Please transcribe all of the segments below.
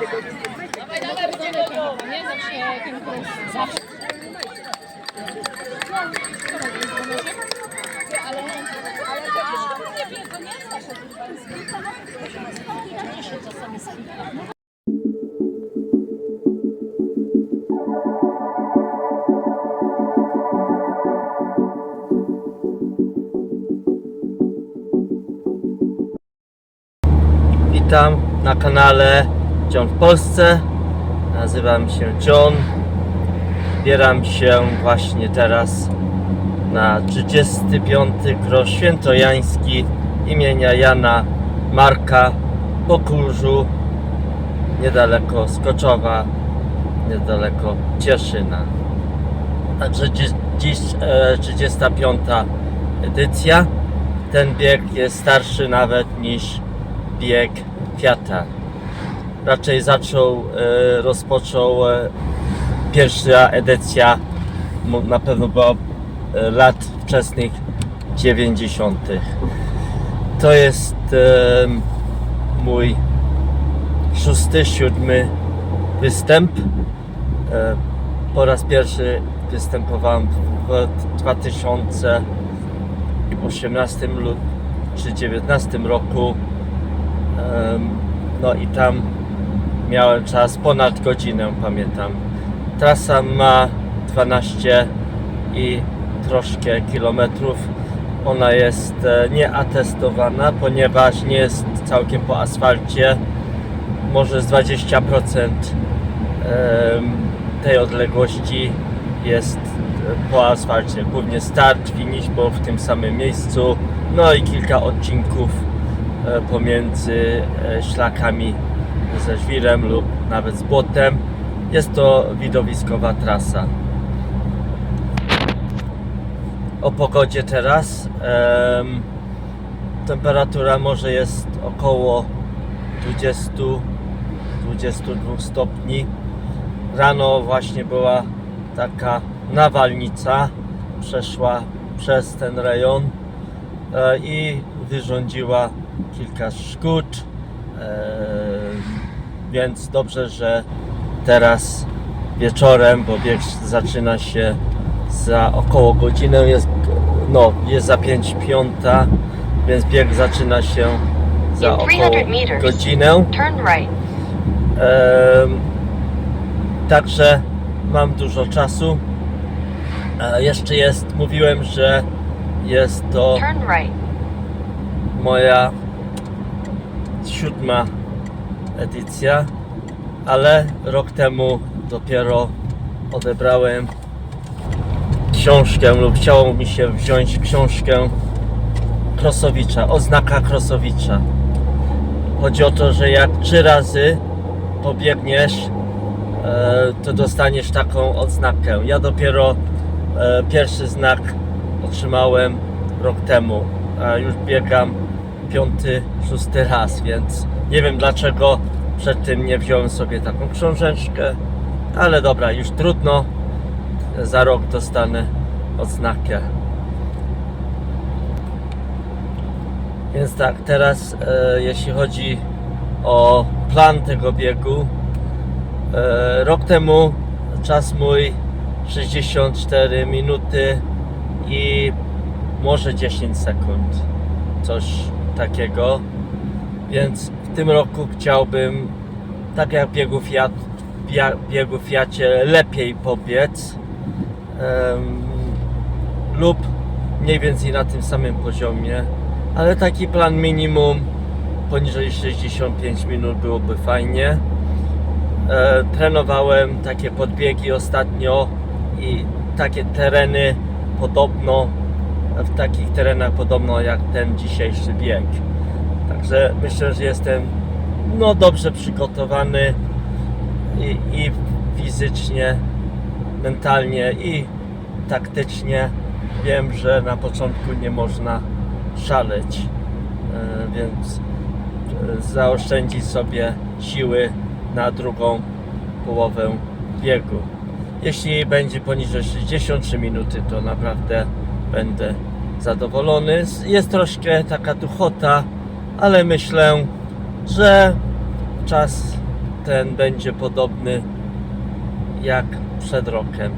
Nie. Witam na kanale John w Polsce. Nazywam się John. Zbieram się właśnie teraz na 35. Grosz Świętojański imienia Jana Marka po Kurzu, niedaleko Skoczowa, niedaleko Cieszyna. Także dziś, dziś e, 35. edycja. Ten bieg jest starszy nawet niż bieg Fiata. Raczej zaczął, e, rozpoczął e, pierwsza edycja, na pewno była e, lat wczesnych 90. To jest mój szósty, siódmy występ. Po raz pierwszy występowałem w 2018 lub czy 2019 roku. No i tam miałem czas ponad godzinę, pamiętam. Trasa ma 12 i troszkę kilometrów. Ona jest e, nieatestowana, ponieważ nie jest całkiem po asfalcie. Może z 20% em, tej odległości jest e, po asfalcie. Głównie start, finish, bo w tym samym miejscu. No i kilka odcinków e, pomiędzy szlakami ze żwirem lub nawet z błotem. Jest to widowiskowa trasa. O pogodzie teraz. Em, temperatura może jest około 20-22 stopni. Rano właśnie była taka nawalnica, przeszła przez ten rejon e, i wyrządziła kilka szkód. E, więc dobrze, że teraz wieczorem, bo bieg zaczyna się za około godzinę, jest, no, jest za 5 piąta, więc bieg zaczyna się za około 300 meters. godzinę. Em, Także mam dużo czasu. E, Jeszcze jest, mówiłem, że jest to moja siódma edycja, ale rok temu dopiero odebrałem książkę lub chciało mi się wziąć książkę Krosowicza, oznaka Krosowicza. Chodzi o to, że jak trzy razy pobiegniesz, e, to dostaniesz taką odznakę. Ja dopiero e, pierwszy znak otrzymałem rok temu, a już biegam piąty, szósty raz, więc nie wiem dlaczego przed tym nie wziąłem sobie taką książeczkę, ale dobra, już trudno. Za rok dostanę odznakę. Więc tak, teraz e, jeśli chodzi o plan tego biegu, e, rok temu czas mój 64 minuty i może 10 sekund, coś takiego. Więc w tym roku chciałbym, tak jak biegu Fiat, biegu Fiacie, lepiej pobiec em, lub mniej więcej na tym samym poziomie, ale taki plan minimum poniżej 65 minut byłoby fajnie. E, trenowałem takie podbiegi ostatnio i takie tereny podobno, w takich terenach podobno jak ten dzisiejszy bieg. Także myślę, że jestem no dobrze przygotowany i, i fizycznie, mentalnie i taktycznie. Wiem, że na początku nie można szaleć, e, więc e, zaoszczędzić sobie siły na drugą połowę biegu. Jeśli będzie poniżej 63 minuty, to naprawdę będę zadowolony. Jest troszkę taka duchota, ale myślę, że czas ten będzie podobny jak przed rokiem.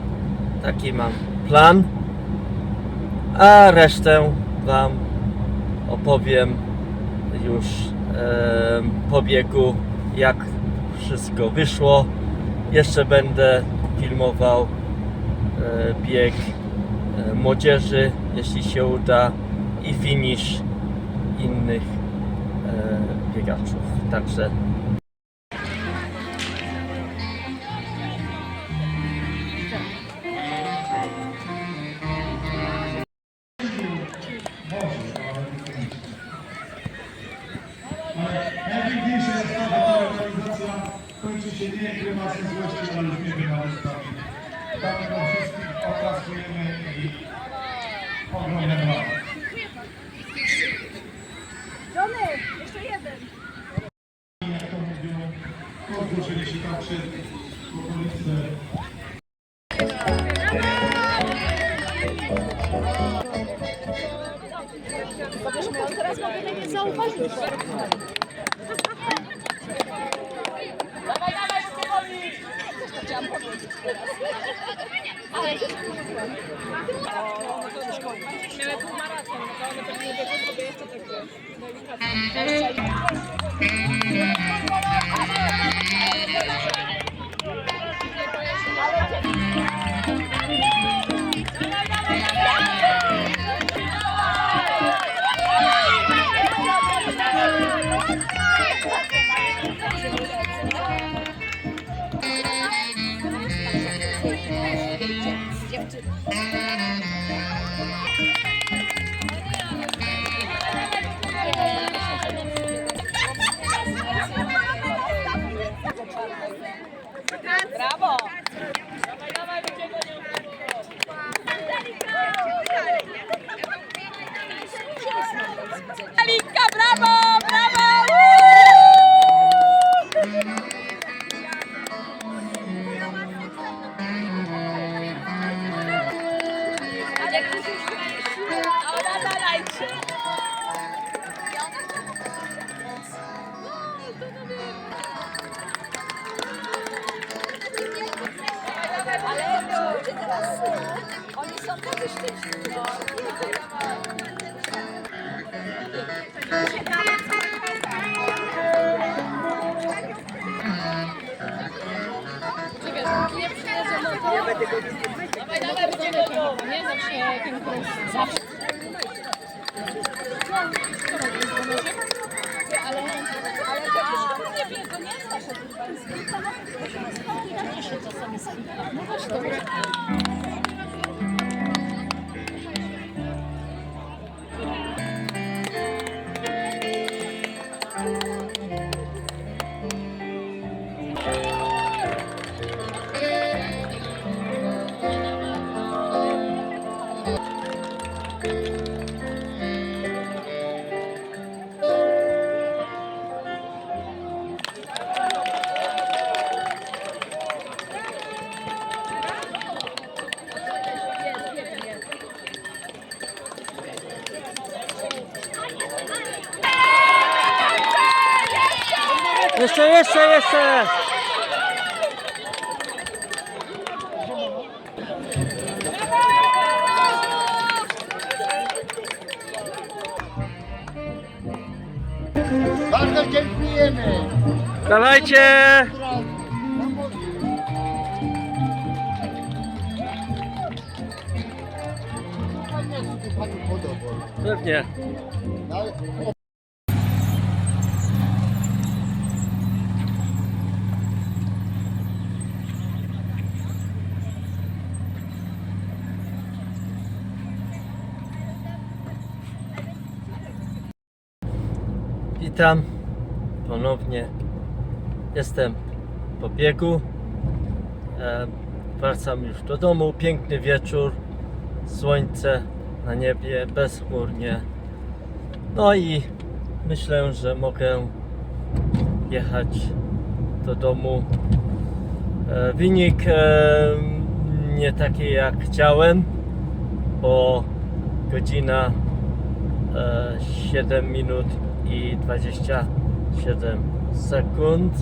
Taki mam plan. A resztę Wam opowiem już em, po biegu, jak wszystko wyszło. Jeszcze będę filmował e, bieg e, młodzieży, jeśli się uda, i finish innych e, biegaczów. Także rozłożyli się tam przed okolice Powiesz mu, on teraz ma byle nie zauważyć. Chciałam powiedzieć teraz. Ale Miały półmaraton, no to one pewnie biegły sobie jeszcze takie delikatne. Thank you. Oni są tacy szczęśliwi. Czy wiesz, nie przyjeżdża, no to... Dawaj, dawaj, będzie gotowo, nie? Zawsze ten kurs. Zawsze. Ale... Ale to już nie biegu, nie zna się tylko z kilka, no, się nie się czasami z kilka. No właśnie. Jeszcze, jeszcze, jeszcze! Bardzo dziękujemy. Dawajcie! Pewnie. Witam ponownie. Jestem po biegu. E, wracam już do domu. Piękny wieczór. Słońce na niebie, bezchmurnie. No i myślę, że mogę jechać do domu. E, wynik e, nie taki jak chciałem, bo godzina e, 7 minut i 27 sekund.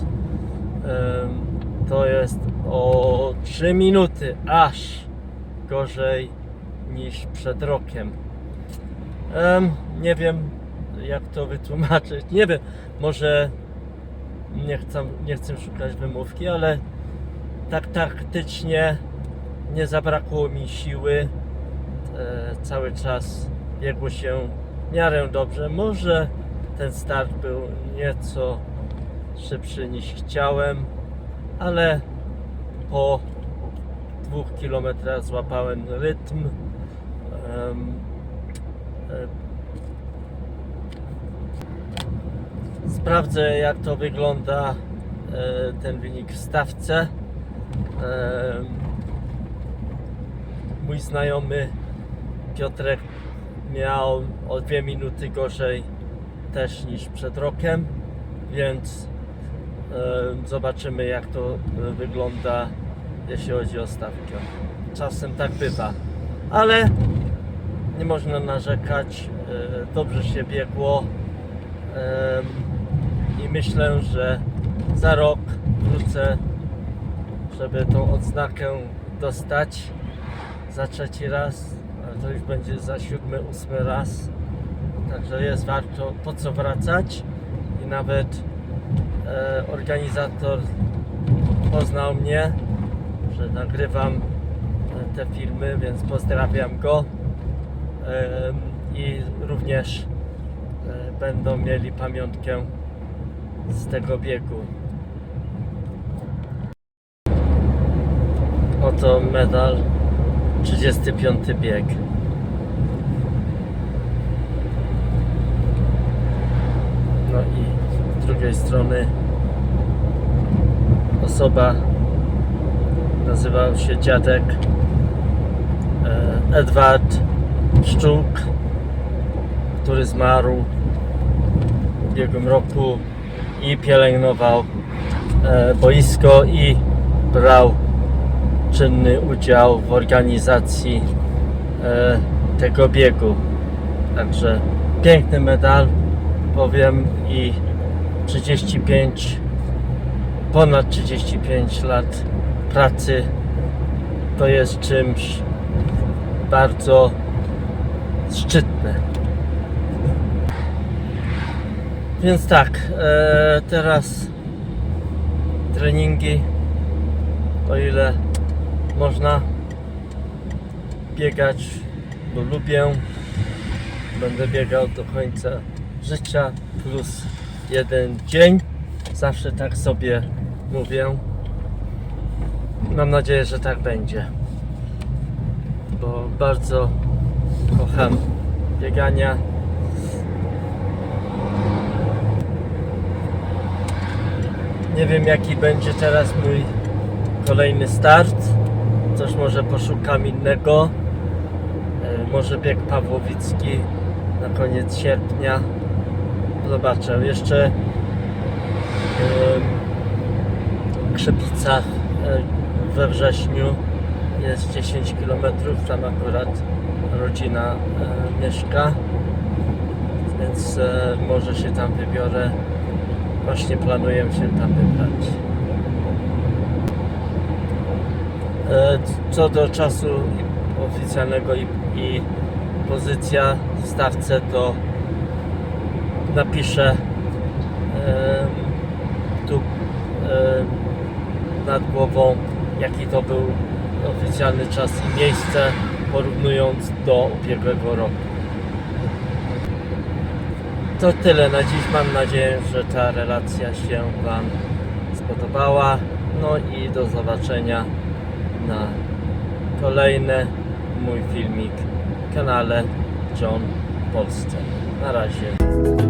to jest o 3 minuty aż gorzej niż przed rokiem. Em, nie wiem jak to wytłumaczyć. Nie wiem, może nie chcę, nie chcę szukać wymówki, ale tak taktycznie nie zabrakło mi siły. E, cały czas biegło się w miarę dobrze. Może ten start był nieco szybszy niż chciałem, ale po dwóch kilometrach złapałem rytm. Sprawdzę jak to wygląda e, ten wynik w stawce. Mój znajomy Piotrek miał o dwie minuty gorzej też niż przed rokiem, więc e, zobaczymy jak to e, wygląda jeśli chodzi o stawkę. Czasem tak bywa, ale nie można narzekać. E, Dobrze się biegło. I myślę, że za rok wrócę, żeby tą odznakę dostać za trzeci raz, ale to już będzie za siódmy, ósmy raz. Także jest warto po co wracać i nawet e, organizator poznał mnie, że nagrywam e, te filmy, więc pozdrawiam go Em, i również e, będą mieli pamiątkę z tego biegu. Oto medal 35 bieg. No i z drugiej strony osoba nazywał się dziadek e, Edward Szczuk, który zmarł w ubiegłym roku i pielęgnował e, boisko i brał czynny udział w organizacji e, tego biegu. Także piękny medal, powiem i 35, ponad 35 lat pracy to jest czymś bardzo szczytne. Więc tak, e, teraz treningi, o ile można biegać, bo lubię. Będę biegał do końca życia plus jeden dzień. Zawsze tak sobie mówię. Mam nadzieję, że tak będzie. Bo bardzo kocham biegania. Nie wiem jaki będzie teraz mój kolejny start. Coś może poszukam innego. E, Może bieg Pawłowicki na koniec sierpnia. Zobaczę. Jeszcze w Krzepicach e, we wrześniu jest 10 km. Tam akurat rodzina e, mieszka. Więc e, może się tam wybiorę. Właśnie planuję się tam wybrać. Co do czasu oficjalnego i, i pozycja w stawce, to napiszę tu nad głową, jaki to był oficjalny czas i miejsce, porównując do ubiegłego roku. To tyle na dziś. Mam nadzieję, że ta relacja się Wam spodobała. No i do zobaczenia na kolejny mój filmik w kanale John Polsce. Na razie.